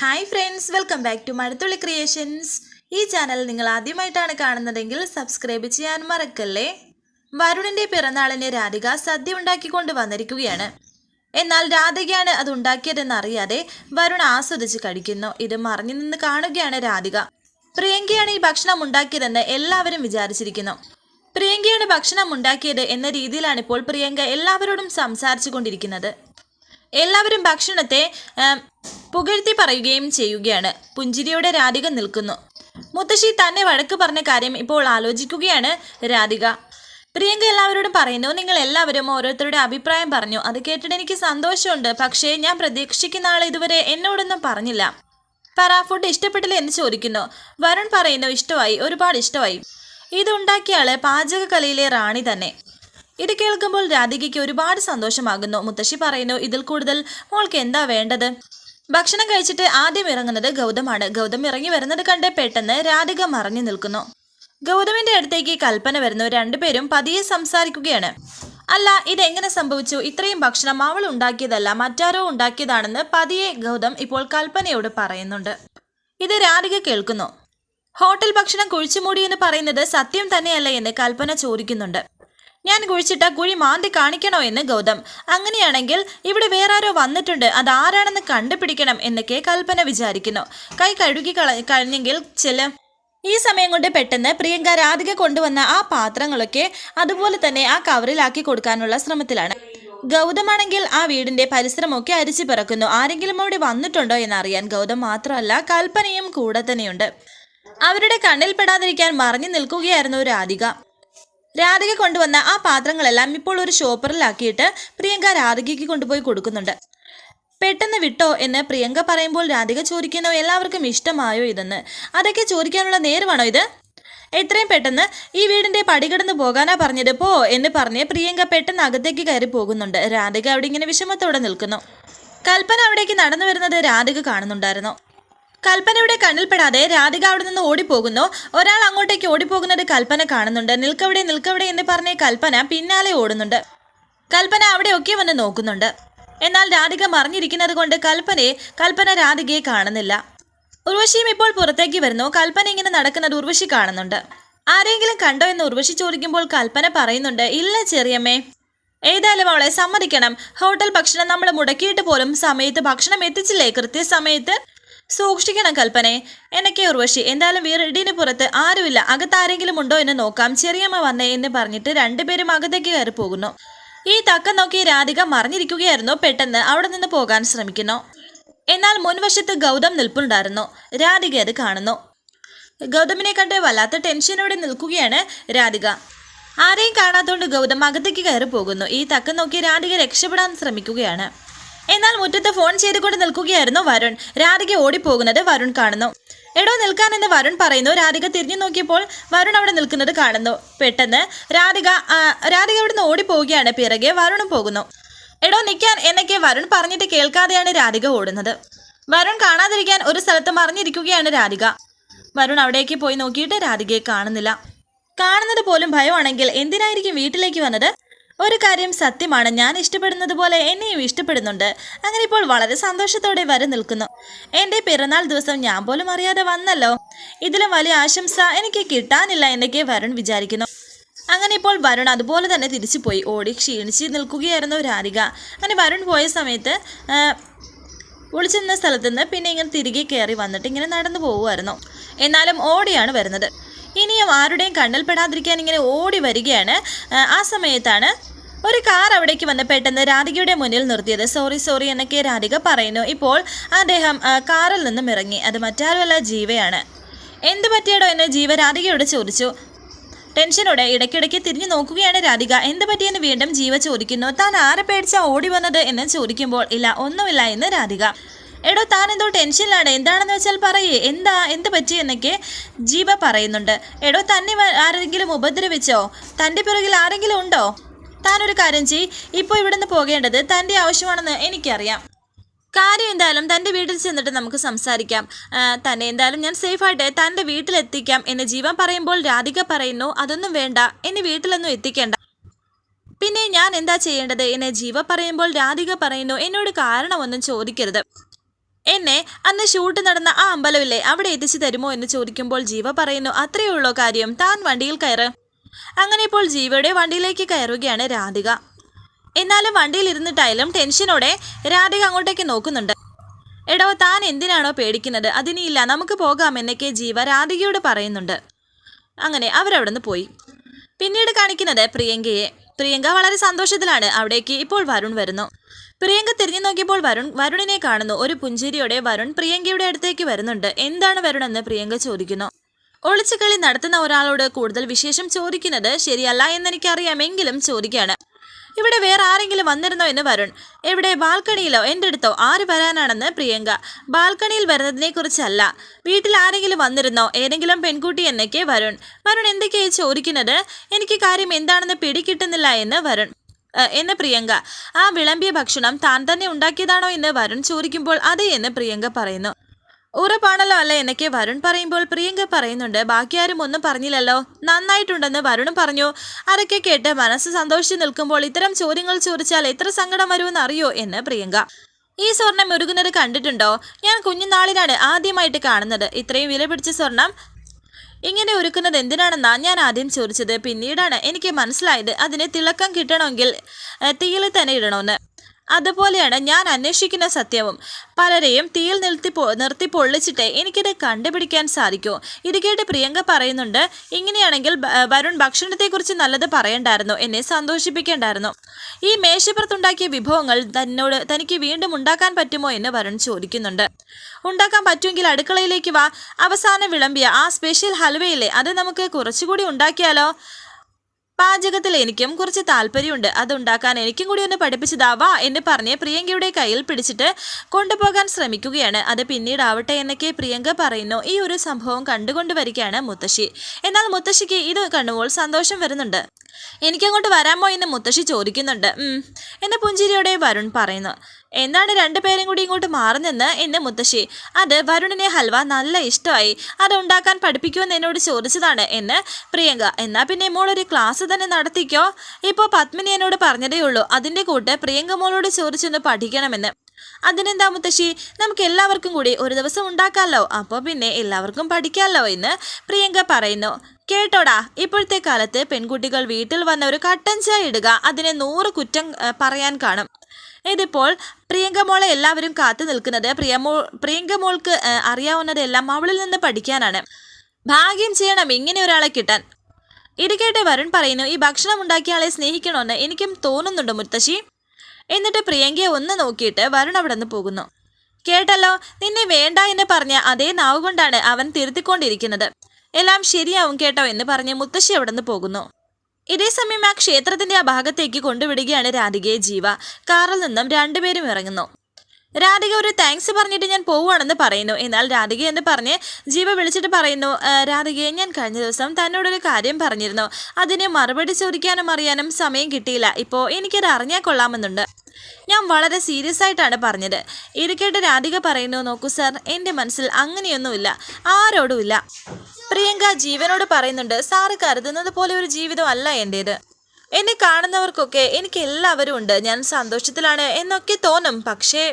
Hi friends welcome back to Mazhathulli creations ഈ channel നിങ്ങൾ ആദ്യമായിട്ടാണ് കാണുന്നതെങ്കിൽ സബ്സ്ക്രൈബ് ചെയ്യാൻ മറക്കല്ലേ? വരുണിന്റെ പിറന്നാളിന് രാധിക സദ്യ ഉണ്ടാക്കിക്കൊണ്ട് വന്നിരിക്കുകയാണ്. എന്നാൽ രാധികയാണ് അത് ഉണ്ടാക്കിയതെന്ന് അറിയാതെ വരുൺ ആസ്വദിച്ച് കഴിക്കുന്നു. ഇത് മറിഞ്ഞു നിന്ന് കാണുകയാണ് രാധിക. പ്രിയങ്കയാണ് ഈ ഭക്ഷണം ഉണ്ടാക്കിയതെന്ന് എല്ലാവരും വിചാരിച്ചിരിക്കുന്നു. പ്രിയങ്കയാണ് ഭക്ഷണം ഉണ്ടാക്കിയത് എന്ന രീതിയിലാണ് ഇപ്പോൾ പ്രിയങ്ക എല്ലാവരോടും സംസാരിച്ചു കൊണ്ടിരിക്കുന്നത് എല്ലാവരും ഭക്ഷണത്തെ പുകഴ്ത്തി പറയുകയും ചെയ്യുകയാണ്. പുഞ്ചിരിയോടെ രാധിക നിൽക്കുന്നു. മുത്തശ്ശി തന്നെ വഴക്ക് പറഞ്ഞ കാര്യം ഇപ്പോൾ ആലോചിക്കുകയാണ് രാധിക. പ്രിയങ്ക എല്ലാവരോടും പറയുന്നു നിങ്ങൾ എല്ലാവരും ഓരോരുത്തരുടെ അഭിപ്രായം പറഞ്ഞു. അത് കേട്ടിട്ട് എനിക്ക് സന്തോഷമുണ്ട്. പക്ഷേ ഞാൻ പ്രതീക്ഷിക്കുന്ന ആൾ ഇതുവരെ എന്നോടൊന്നും പറഞ്ഞില്ല. പറ ഫുഡ് ഇഷ്ടപ്പെട്ടില്ല എന്ന് ചോദിക്കുന്നു. വരുൺ പറയുന്നു ഇഷ്ടമായി. ഒരുപാട് ഇഷ്ടമായി. ഇതുണ്ടാക്കിയ ആൾ പാചകകലയിലെ റാണി തന്നെ. ഇത് കേൾക്കുമ്പോൾ രാധികയ്ക്ക് ഒരുപാട് സന്തോഷമാകുന്നു. മുത്തശ്ശി പറയുന്നു ഇതിൽ കൂടുതൽ മോൾക്ക് എന്താ വേണ്ടത്? ഭക്ഷണം കഴിച്ചിട്ട് ആദ്യം ഇറങ്ങുന്നത് ഗൗതമാണ്. ഗൗതം ഇറങ്ങി വരുന്നത് കണ്ട് പെട്ടെന്ന് രാധിക മറഞ്ഞു നിൽക്കുന്നു. ഗൗതമിന്റെ അടുത്തേക്ക് കൽപ്പന വരുന്നു. രണ്ടുപേരും പതിയെ സംസാരിക്കുകയാണ്. അല്ല ഇതെങ്ങനെ സംഭവിച്ചു? ഇത്രയും ഭക്ഷണം അവൾ ഉണ്ടാക്കിയതല്ല മറ്റാരോ ഉണ്ടാക്കിയതാണെന്ന് പതിയെ ഗൗതം ഇപ്പോൾ കൽപ്പനയോട് പറയുന്നുണ്ട്. ഇത് രാധിക കേൾക്കുന്നു. ഹോട്ടൽ ഭക്ഷണം കുഴിച്ചുമൂടി എന്ന് പറയുന്നത് സത്യം തന്നെയല്ല എന്ന് കൽപ്പന ചോദിക്കുന്നുണ്ട്. ഞാൻ കുഴിച്ചിട്ട കുഴി മാന്തി കാണിക്കണോ എന്ന് ഗൗതം. അങ്ങനെയാണെങ്കിൽ ഇവിടെ വേറെ ആരോ വന്നിട്ടുണ്ട്. അത് ആരാണെന്ന് കണ്ടുപിടിക്കണം എന്നൊക്കെ കൽപ്പന വിചാരിക്കുന്നു. കൈ കഴുകി കഴിഞ്ഞെങ്കിൽ ചില ഈ സമയം കൊണ്ട് പെട്ടെന്ന് പ്രിയങ്ക രാധിക കൊണ്ടുവന്ന ആ പാത്രങ്ങളൊക്കെ അതുപോലെ തന്നെ ആ കവറിലാക്കി കൊടുക്കാനുള്ള ശ്രമത്തിലാണ്. ഗൗതമാണെങ്കിൽ ആ വീടിന്റെ പരിസരമൊക്കെ അരിച്ചു പിറക്കുന്നു. ആരെങ്കിലും അവിടെ വന്നിട്ടുണ്ടോ എന്നറിയാൻ ഗൗതം മാത്രമല്ല കൽപ്പനയും കൂടെ തന്നെയുണ്ട്. അവരുടെ കണ്ണിൽപ്പെടാതിരിക്കാൻ മറിഞ്ഞു നിൽക്കുകയായിരുന്നു രാധിക. രാധിക കൊണ്ടുവന്ന ആ പാത്രങ്ങളെല്ലാം ഇപ്പോൾ ഒരു ഷോപ്പറിലാക്കിയിട്ട് പ്രിയങ്ക രാധികയ്ക്ക് കൊണ്ടുപോയി കൊടുക്കുന്നുണ്ട്. പെട്ടെന്ന് വിട്ടോ എന്ന് പ്രിയങ്ക പറയുമ്പോൾ രാധിക ചോദിക്കുന്നു എല്ലാവർക്കും ഇഷ്ടമായോ ഇതെന്ന്? അതൊക്കെ ചോദിക്കാനുള്ള നേരമാണോ ഇത്? എത്രയും പെട്ടെന്ന്. ഈ വീടിന്റെ പടികടന്ന് പോകാനാ പറഞ്ഞത്. പോ എന്ന് പറഞ്ഞ് പ്രിയങ്ക പെട്ടെന്ന് അകത്തേക്ക് കയറി പോകുന്നുണ്ട്. രാധിക അവിടെ ഇങ്ങനെ വിഷമത്തോടെ നിൽക്കുന്നു. കൽപ്പന അവിടേക്ക് നടന്നു വരുന്നത് രാധിക കാണുന്നുണ്ടായിരുന്നു. കൽപ്പനയുടെ കണ്ണിൽപ്പെടാതെ രാധിക അവിടെ നിന്ന് ഓടിപ്പോകുന്നു. ഒരാൾ അങ്ങോട്ടേക്ക് ഓടിപ്പോകുന്നത് കൽപ്പന കാണുന്നുണ്ട്. നിൽക്കവിടെ നിൽക്കവിടെ എന്ന് പറഞ്ഞ് കൽപ്പന പിന്നാലെ ഓടുന്നുണ്ട്. കൽപ്പന അവിടെയൊക്കെ വന്ന് നോക്കുന്നുണ്ട്. എന്നാൽ രാധിക മറിഞ്ഞിരിക്കുന്നത് കൊണ്ട് കൽപ്പനയെ കൽപ്പന രാധികയെ കാണുന്നില്ല. ഉർവശിയും ഇപ്പോൾ പുറത്തേക്ക് വരുന്നു. കൽപ്പന ഇങ്ങനെ നടക്കുന്നത് ഉർവശി കാണുന്നുണ്ട്. ആരെങ്കിലും കണ്ടോ എന്ന് ഉർവശി ചോദിക്കുമ്പോൾ കൽപ്പന പറയുന്നുണ്ട് ഇല്ല ചെറിയമ്മേ. ഏതായാലും അവളെ സമ്മതിക്കണം. ഹോട്ടൽ ഭക്ഷണം നമ്മൾ മുടക്കിയിട്ട് പോലും സമയത്ത് ഭക്ഷണം എത്തിച്ചില്ലേ? കൃത്യസമയത്ത് സൂക്ഷിക്കണം കൽപ്പനെ. എന്നൊക്കെ ഉർവശി എന്തായാലും വീടിന് പുറത്ത് ആരുമില്ല. അകത്ത് ആരെങ്കിലും ഉണ്ടോ എന്ന് നോക്കാം. ചെറിയമ്മ വന്നേ എന്ന് പറഞ്ഞിട്ട് രണ്ടുപേരും അകത്തേക്ക് കയറി പോകുന്നു ഈ തക്ക നോക്കി രാധിക മറിഞ്ഞിരിക്കുകയായിരുന്നു. പെട്ടെന്ന് അവിടെ നിന്ന് പോകാൻ ശ്രമിക്കുന്നു. എന്നാൽ മുൻവശത്ത് ഗൗതം നിൽപ്പുണ്ടായിരുന്നു. രാധിക അത് കാണുന്നു. ഗൗതമിനെ കണ്ട് വല്ലാത്ത ടെൻഷനോടെ നിൽക്കുകയാണ് രാധിക. ആരെയും കാണാത്തോണ്ട് ഗൗതം അകത്തേക്ക് കയറി പോകുന്നു ഈ തക്ക നോക്കി രാധിക രക്ഷപ്പെടാൻ ശ്രമിക്കുകയാണ്. എന്നാൽ മുറ്റത്ത് ഫോൺ ചെയ്തുകൊണ്ട് നിൽക്കുകയായിരുന്നു വരുൺ. രാധിക ഓടിപ്പോകുന്നത് വരുൺ കാണുന്നു. എടോ നിൽക്കാൻ എന്ന് വരുൺ പറയുന്നു. രാധിക തിരിഞ്ഞു നോക്കിയപ്പോൾ വരുൺ അവിടെ നിൽക്കുന്നത് കാണുന്നു. പെട്ടെന്ന് രാധിക രാധിക അവിടെ നിന്ന് ഓടിപ്പോവുകയാണ്. പിറകെ വരുണും പോകുന്നു. എടോ നിൽക്കാൻ എന്നൊക്കെ വരുൺ പറഞ്ഞിട്ട് കേൾക്കാതെയാണ് രാധിക ഓടുന്നത്. വരുൺ കാണാതിരിക്കാൻ ഒരു സ്ഥലത്ത് മറിഞ്ഞിരിക്കുകയാണ് രാധിക. വരുൺ അവിടേക്ക് പോയി നോക്കിയിട്ട് രാധികയെ കാണുന്നില്ല. കാണുന്നത് പോലും ഭയമാണെങ്കിൽ എന്തിനായിരിക്കും വീട്ടിലേക്ക് വന്നത്? ഒരു കാര്യം സത്യമാണ് ഞാൻ ഇഷ്ടപ്പെടുന്നത് പോലെ എന്നെയും ഇഷ്ടപ്പെടുന്നുണ്ട്. അങ്ങനെ ഇപ്പോൾ വളരെ സന്തോഷത്തോടെ വരെ നിൽക്കുന്നു. എന്റെ പിറന്നാൾ ദിവസം ഞാൻ പോലും അറിയാതെ വന്നല്ലോ. ഇതിലും വലിയ ആശംസ എനിക്ക് കിട്ടാനില്ല എന്നൊക്കെ വരുൺ വിചാരിക്കുന്നു. അങ്ങനെ ഇപ്പോൾ വരുൺ അതുപോലെ തന്നെ തിരിച്ചു പോയി ഓടി ക്ഷീണിച്ച് നിൽക്കുകയായിരുന്നു രാധിക. അങ്ങനെ വരുൺ പോയ സമയത്ത് ഒളിച്ചിരുന്ന ഒളിച്ചു സ്ഥലത്ത് നിന്ന് പിന്നെ ഇങ്ങനെ തിരികെ കയറി വന്നിട്ട് ഇങ്ങനെ നടന്നു പോവുമായിരുന്നു. എന്നാലും ഓടിയാണ് വരുന്നത്. ഇനിയും ആരുടെയും കണ്ണിൽ പെടാതിരിക്കാൻ ഇങ്ങനെ ഓടി വരികയാണ്. ആ സമയത്താണ് ഒരു കാർ അവിടേക്ക് വന്ന് പെട്ടെന്ന് രാധികയുടെ മുന്നിൽ നിർത്തിയത്. സോറി സോറി എന്നൊക്കെ രാധിക പറയുന്നു. ഇപ്പോൾ അദ്ദേഹം കാറിൽ നിന്നും ഇറങ്ങി. അത് മറ്റാരുമല്ല ജീവയാണ്. എന്ത് പറ്റിയടോ എന്ന്? ജീവ രാധികയോട് ചോദിച്ചു. ടെൻഷനോടെ ഇടയ്ക്കിടയ്ക്ക് തിരിഞ്ഞു നോക്കുകയാണ് രാധിക. എന്ത് പറ്റിയെന്ന് വീണ്ടും ജീവ ചോദിക്കുന്നു. താൻ ആരെ പേടിച്ചാ ഓടി വന്നത്? എന്ന് ചോദിക്കുമ്പോൾ ഇല്ല ഒന്നുമില്ല എന്ന് രാധിക. എടോ താൻ എന്തോ ടെൻഷനിലാണ്. എന്താണെന്ന് വെച്ചാൽ പറയേ. എന്താ എന്ത് പറ്റി? എന്നൊക്കെ ജീവ പറയുന്നുണ്ട്. എടോ തന്നെ ആരെങ്കിലും ഉപദ്രവിച്ചോ? തന്റെ പിറകിൽ ആരെങ്കിലും ഉണ്ടോ? താനൊരു കാര്യം ചെയ് ഇപ്പോൾ ഇവിടുന്ന് പോകേണ്ടത് തന്റെ ആവശ്യമാണെന്ന് എനിക്കറിയാം. കാര്യം എന്തായാലും തന്റെ വീട്ടിൽ ചെന്നിട്ട് നമുക്ക് സംസാരിക്കാം. തന്നെ എന്തായാലും ഞാൻ സേഫായിട്ട് തന്റെ വീട്ടിലെത്തിക്കാം എന്ന് ജീവൻ പറയുമ്പോൾ രാധിക പറയുന്നു അതൊന്നും വേണ്ട എന്നെ വീട്ടിലൊന്നും എത്തിക്കേണ്ട. പിന്നെ ഞാൻ എന്താ ചെയ്യേണ്ടത്? എന്നെ ജീവ പറയുമ്പോൾ രാധിക പറയുന്നു എന്നോട് കാരണമൊന്നും ചോദിക്കരുത്. എന്നെ അന്ന് ഷൂട്ട് നടന്ന ആ അമ്പലമില്ലേ അവിടെ എത്തിച്ചു തരുമോ? എന്ന് ചോദിക്കുമ്പോൾ ജീവ പറയുന്നു അത്രയേ ഉള്ളോ കാര്യം താൻ വണ്ടിയിൽ കയറ്. അങ്ങനെ ഇപ്പോൾ ജീവയുടെ വണ്ടിയിലേക്ക് കയറുകയാണ് രാധിക. എന്നാലും വണ്ടിയിൽ ഇരുന്നിട്ടായാലും ടെൻഷനോടെ രാധിക അങ്ങോട്ടേക്ക് നോക്കുന്നുണ്ട്. എടോ താൻ എന്തിനാണോ പേടിക്കുന്നത്? അതിനില്ല നമുക്ക് പോകാം എന്നൊക്കെ ജീവ രാധികയോട് പറയുന്നുണ്ട്. അങ്ങനെ അവരവിടുന്ന് പോയി. പിന്നീട് കാണിക്കുന്നത് പ്രിയങ്കയെ. പ്രിയങ്ക വളരെ സന്തോഷത്തിലാണ് അവിടേക്ക് ഇപ്പോൾ വരുൺ വരുന്നു. പ്രിയങ്ക തിരിഞ്ഞു നോക്കിയപ്പോൾ വരുൺ വരുണിനെ കാണുന്നു. ഒരു പുഞ്ചിരിയോടെ വരുൺ പ്രിയങ്കയുടെ അടുത്തേക്ക് വരുന്നുണ്ട്. എന്താണ് വരുൺ എന്ന് പ്രിയങ്ക ചോദിക്കുന്നു. ഒളിച്ചുകളി നടത്തുന്ന ഒരാളോട് കൂടുതൽ വിശേഷം ചോദിക്കുന്നത് ശരിയല്ല എന്നെനിക്കറിയാമെങ്കിലും ചോദിക്കുകയാണ്. ഇവിടെ വേറെ ആരെങ്കിലും വന്നിരുന്നോ എന്ന് വരുൺ. എവിടെ ബാൽക്കണിയിലോ? എന്റെ അടുത്തോ? ആര് വരാനാണെന്ന് പ്രിയങ്ക. ബാൽക്കണിയിൽ വരുന്നതിനെ കുറിച്ചല്ല വീട്ടിൽ ആരെങ്കിലും വന്നിരുന്നോ? ഏതെങ്കിലും പെൺകുട്ടി എന്നൊക്കെ വരുൺ. വരുൺ എന്തൊക്കെയായി ചോദിക്കുന്നത്? എനിക്ക് കാര്യം എന്താണെന്ന് പിടികിട്ടുന്നില്ല എന്ന് വരുൺ. എന്ന് പ്രിയങ്ക. ആ വിളമ്പിയ ഭക്ഷണം താൻ തന്നെ ഉണ്ടാക്കിയതാണോ എന്ന് വരുൺ ചോദിക്കുമ്പോൾ അതെ എന്ന് പ്രിയങ്ക പറയുന്നു. ഉറപ്പാണല്ലോ അല്ലേ? എന്നൊക്കെ വരുൺ പറയുമ്പോൾ പ്രിയങ്ക പറയുന്നുണ്ട്. ബാക്കി ആരും ഒന്നും പറഞ്ഞില്ലല്ലോ. നന്നായിട്ടുണ്ടെന്ന് വരുണും പറഞ്ഞു. അതൊക്കെ കേട്ട് മനസ്സ് സന്തോഷിച്ച് നിൽക്കുമ്പോൾ ഇത്തരം ചോദ്യങ്ങൾ ചോദിച്ചാൽ എത്ര സങ്കടം വരുമെന്ന് അറിയോ എന്ന് പ്രിയങ്ക. ഈ സ്വർണം ഒരുങ്ങുന്നത് കണ്ടിട്ടുണ്ടോ? ഞാൻ കുഞ്ഞുനാളിലാണ് ആദ്യമായിട്ട് കാണുന്നത്. ഇത്രയും വില പിടിച്ച സ്വർണം ഇങ്ങനെ ഒരുക്കുന്നത് എന്തിനാണെന്നാ ഞാൻ ആദ്യം ചോദിച്ചത്. പിന്നീടാണ് എനിക്ക് മനസ്സിലായത് അതിന് തിളക്കം കിട്ടണമെങ്കിൽ തീയിൽ തന്നെ ഇടണമെന്ന്. അതുപോലെയാണ് ഞാൻ അന്വേഷിക്കുന്ന സത്യവും. പലരെയും തീയിൽ നിർത്തി നിർത്തി പൊള്ളിച്ചിട്ട് എനിക്കിത് കണ്ടുപിടിക്കാൻ സാധിക്കൂ. ഇത് കേട്ട് പ്രിയങ്ക പറയുന്നുണ്ട് ഇങ്ങനെയാണെങ്കിൽ വരുൺ ഭക്ഷണത്തെക്കുറിച്ച് നല്ലത് പറയണ്ടായിരുന്നു. എന്നെ സന്തോഷിപ്പിക്കേണ്ടായിരുന്നു. ഈ മേശപ്പുറത്തുണ്ടാക്കിയ വിഭവങ്ങൾ തന്നോട് തനിക്ക് വീണ്ടും ഉണ്ടാക്കാൻ പറ്റുമോ എന്ന് വരുൺ ചോദിക്കുന്നുണ്ട്. ഉണ്ടാക്കാൻ പറ്റുമെങ്കിൽ അടുക്കളയിലേക്ക് വാ. അവസാനം വിളമ്പിയ ആ സ്പെഷ്യൽ ഹൽവയില്ലേ അത് നമുക്ക് കുറച്ചുകൂടി ഉണ്ടാക്കിയാലോ? പാചകത്തിൽ എനിക്കും കുറച്ച് താല്പര്യമുണ്ട്. അതുണ്ടാക്കാൻ എനിക്കും കൂടി ഒന്ന് പഠിപ്പിച്ചതാവാ എന്ന് പറഞ്ഞ് പ്രിയങ്കയുടെ കയ്യിൽ പിടിച്ചിട്ട് കൊണ്ടുപോകാൻ ശ്രമിക്കുകയാണ്. അത് പിന്നീടാവട്ടെ എന്നൊക്കെ പ്രിയങ്ക പറയുന്നു. ഈ ഒരു സംഭവം കണ്ടുകൊണ്ട് വരികയാണ് മുത്തശ്ശി. എന്നാൽ മുത്തശ്ശിക്ക് ഇത് കണ്ടുമ്പോൾ സന്തോഷം വരുന്നുണ്ട്. എനിക്കങ്ങോട്ട് വരാമോ എന്ന് മുത്തശ്ശി ചോദിക്കുന്നുണ്ട്. എന്ന പുഞ്ചിരിയോടെ വരുൺ പറയുന്നു. എന്താണ് രണ്ടുപേരും കൂടി ഇങ്ങോട്ട് മാറുന്നെന്ന് എന്ന് മുത്തശ്ശി. അത് വരുണിനെ ഹൽവ നല്ല ഇഷ്ടമായി. അത് ഉണ്ടാക്കാൻ പഠിപ്പിക്കുമെന്ന് എന്നോട് ചോദിച്ചതാണ് എന്ന് പ്രിയങ്ക. എന്നാൽ പിന്നെ മോൾ ഒരു ക്ലാസ് തന്നെ നടത്തിക്കോ? ഇപ്പോൾ പത്മിനി എന്നോട് പറഞ്ഞതേ ഉള്ളൂ. അതിന്റെ കൂട്ട് പ്രിയങ്ക മോളോട് ചോദിച്ചൊന്ന് പഠിക്കണമെന്ന്. അതിനെന്താ മുത്തശ്ശി? നമുക്ക് എല്ലാവർക്കും കൂടി ഒരു ദിവസം ഉണ്ടാക്കാമല്ലോ അപ്പോൾ പിന്നെ എല്ലാവർക്കും പഠിക്കാമല്ലോ എന്ന് പ്രിയങ്ക പറയുന്നു. കേട്ടോടാ ഇപ്പോഴത്തെ കാലത്ത് പെൺകുട്ടികൾ വീട്ടിൽ വന്ന ഒരു കട്ടൻ ചായ ഇടുക അതിനെ നൂറ് കുറ്റം പറയാൻ കാണും. ഇതിപ്പോൾ പ്രിയങ്ക മോളെ എല്ലാവരും കാത്തു നിൽക്കുന്നത് പ്രിയമോ പ്രിയങ്ക മോൾക്ക് അറിയാവുന്നതെല്ലാം അവളിൽ നിന്ന് പഠിക്കാനാണ്. ഭാഗ്യം ചെയ്യണം ഇങ്ങനെ ഒരാളെ കിട്ടാൻ. ഇത് കേട്ട് വരുൺ പറയുന്നു ഈ ഭക്ഷണം ഉണ്ടാക്കിയ ആളെ സ്നേഹിക്കണമെന്ന് എനിക്കും തോന്നുന്നുണ്ട് മുത്തശ്ശി. എന്നിട്ട് പ്രിയങ്കയെ ഒന്ന് നോക്കിയിട്ട് വരുൺ അവിടെ നിന്ന് പോകുന്നു. കേട്ടല്ലോ നിന്നെ വേണ്ട എന്ന് പറഞ്ഞ അതേ നാവ് കൊണ്ടാണ് അവൻ തിരുത്തിക്കൊണ്ടിരിക്കുന്നത്. എല്ലാം ശരിയാവും കേട്ടോ എന്ന് പറഞ്ഞ് മുത്തശ്ശി അവിടെ നിന്ന് പോകുന്നു ഇതേസമയം ആ ക്ഷേത്രത്തിന്റെ ആ ഭാഗത്തേക്ക് കൊണ്ടുവിടുകയാണ് രാധികയെ ജീവ. കാറിൽ നിന്നും രണ്ടുപേരും ഇറങ്ങുന്നു. രാധിക ഒരു താങ്ക്സ് പറഞ്ഞിട്ട് ഞാൻ പോവുകയാണെന്ന് പറയുന്നു. എന്നാൽ രാധിക എന്ന് പറഞ്ഞ് ജീവ വിളിച്ചിട്ട് പറയുന്നു "ആ, രാധികയെ ഞാൻ കഴിഞ്ഞ ദിവസം തന്നോടൊരു കാര്യം പറഞ്ഞിരുന്നു. അതിന് മറുപടി ചോദിക്കാനും അറിയാനും സമയം കിട്ടിയില്ല. ഇപ്പോൾ എനിക്കത് അറിഞ്ഞാൽ കൊള്ളാമെന്നുണ്ട്. ഞാൻ വളരെ സീരിയസ് ആയിട്ടാണ് പറഞ്ഞത്. ഇരിക്കട്ടെ രാധിക പറയുന്നു നോക്കൂ സാർ എന്റെ മനസ്സിൽ അങ്ങനെയൊന്നുമില്ല ആരോടുമില്ല. പ്രിയങ്ക ജീവനോട് പറയുന്നുണ്ട് സാറ് കരുതുന്നത് പോലെ ഒരു ജീവിതം അല്ല എന്റേത് എന്നെ കാണുന്നവർക്കൊക്കെ എനിക്ക് എല്ലാവരും ഉണ്ട് ഞാൻ സന്തോഷത്തിലാണ് എന്നൊക്കെ തോന്നും പക്ഷേ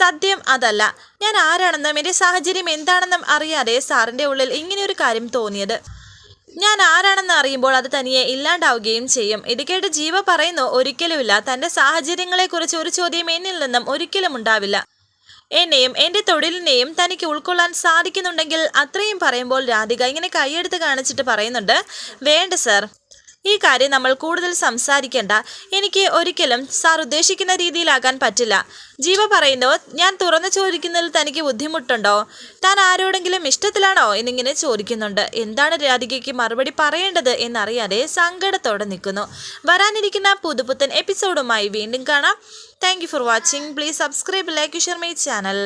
സത്യം അതല്ല. ഞാൻ ആരാണെന്നും എന്റെ സാഹചര്യം എന്താണെന്നും അറിയാതെ സാറിന്റെ ഉള്ളിൽ ഇങ്ങനെയൊരു കാര്യം തോന്നിയത്. ഞാൻ ആരാണെന്ന് അറിയുമ്പോൾ അത് തനിയെ ഇല്ലാണ്ടാവുകയും ചെയ്യും. ഇത് ജീവ പറയുന്നു ഒരിക്കലുമില്ല. തന്റെ സാഹചര്യങ്ങളെക്കുറിച്ച് ഒരു ചോദ്യം എന്നിൽ നിന്നും ഒരിക്കലും ഉണ്ടാവില്ല. എന്നെയും എന്റെ തൊഴിലിനെയും തനിക്ക് ഉൾക്കൊള്ളാൻ സാധിക്കുന്നുണ്ടെങ്കിൽ അത്രയും പറയുമ്പോൾ രാധിക ഇങ്ങനെ കൈയെടുത്ത് കാണിച്ചിട്ട് പറയുന്നുണ്ട് വേണ്ട സർ. ഈ കാര്യം നമ്മൾ കൂടുതൽ സംസാരിക്കേണ്ട. എനിക്ക് ഒരിക്കലും സാർ ഉദ്ദേശിക്കുന്ന രീതിയിലാകാൻ പറ്റില്ല. ജീവ പറയുന്നു ഞാൻ തുറന്നു ചോദിക്കുന്നതിൽ തനിക്ക് ബുദ്ധിമുട്ടുണ്ടോ? താൻ ആരോടെങ്കിലും ഇഷ്ടത്തിലാണോ? എന്നിങ്ങനെ ചോദിക്കുന്നുണ്ട്. എന്താണ് രാധികയ്ക്ക് മറുപടി പറയേണ്ടത്? എന്നറിയാതെ സങ്കടത്തോടെ നിൽക്കുന്നു. വരാനിരിക്കുന്ന പുതുപുത്തൻ എപ്പിസോഡുമായി വീണ്ടും കാണാം. Thank for watching please subscribe like share my channel